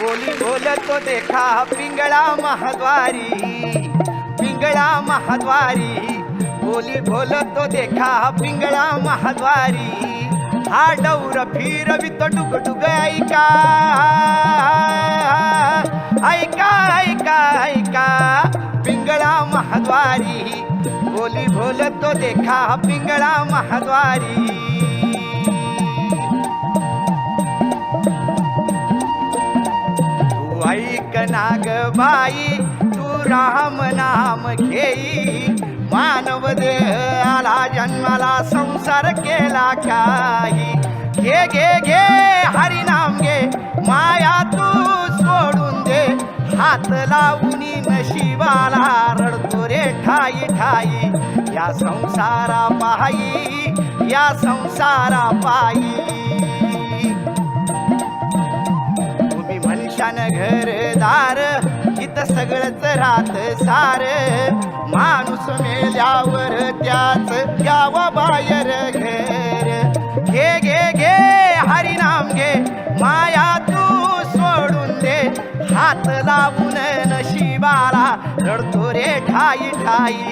बोली बोलतो देखा पिंगळा महाद्वारी. पिंगळा महाद्वारी. बोली बोलतो देखा पिंगळा महाद्वारी. हा डौर फिरवितो डुग डुग ऐका. ऐका ऐका ऐका. पिंगळा महाद्वारी. बोली बोलतो देखा पिंगळा महाद्वारी. भाई बाई तू राम नाम घेई. मानव देह आला जन्माला संसार केला काही. घे घे घे हरी नाम घे. माया तू सोडून दे. हात लावून नशिबाला रडतो रे ठाई ठाई. या संसारा पायी या संसारा पायी तुम्ही मनुष्यान घरदार सगळंच राहत सार. माणूस मेल्यावर त्याच यावं बाहेर घेर. घे घे घे हरिनाम घे माया तू सोडून दे. हात लावून नशिबाला रडतो रे ठाई ठाई.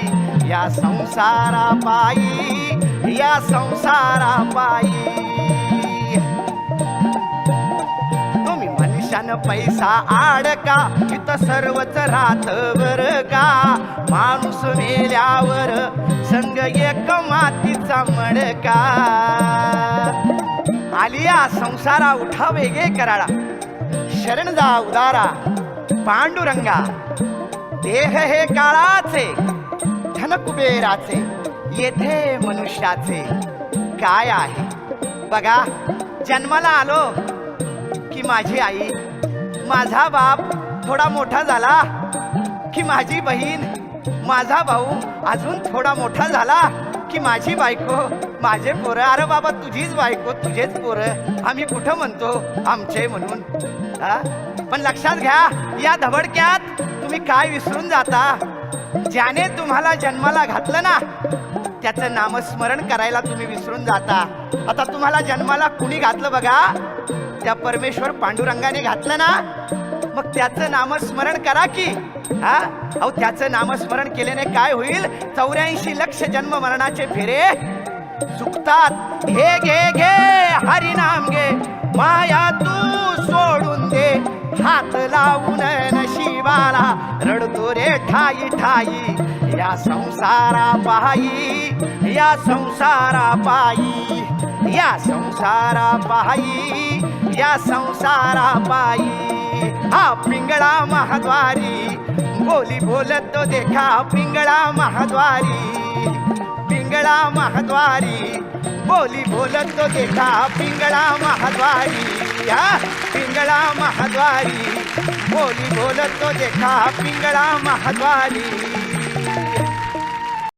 या संसारा पायी या संसारा पायी मनुष्यानं पैसा आडका इथं सर्वच राहत बर का? माणूस मेल्यावर संग एक मातीचा मडका. आलिया संसारा उठा वेगे कराळा. शरण जा उदारा पांडुरंगा. देह हे काळाचे धन कुबेराचे येथे मनुष्याचे. काय आहे? बघा जन्माला आलो. की माझी आई. माझा बाप थोडा मोठा झाला की माझी बहीण. माझा भाऊ अजून थोडा मोठा झाला की माझी बायको. माझे पोरं अरे बाबा तुझीच बायको तुझेच पोरं. आम्ही कुठं म्हणतो? आमचे म्हणून. हा? पण लक्षात घ्या या धबडक्यात तुम्ही काय विसरून जाता? ज्याने तुम्हाला जन्माला घातलं ना त्याचं नामस्मरण करायला तुम्ही विसरून जाता. आता तुम्हाला जन्माला कुणी घातलं बघा? त्या परमेश्वर पांडुरंगाने घातलं ना मग त्याचं नामस्मरण करा की. हा? अहो त्याचं नामस्मरण केल्याने काय होईल? चौऱ्याऐंशी लक्ष जन्म मरणाचे फेरे चुकतात घे घे घे हरिनाम घे. माया तू सोडून दे. हात लावून नशिबाला रडतो रे ठाई ठाई. या संसारा पायी या संसारा पायी या संसारा पायी या संसारा पायी हा पिंगळा महाद्वारी. बोली बोलतो देखा पिंगळा महाद्वारी. पिंगळा महाद्वारी. बोली तो देखा पिंगळा महाद्वारी. हा पिंगळा महाद्वारी. बोली बोलतो देखा पिंगळा महाद्वारी.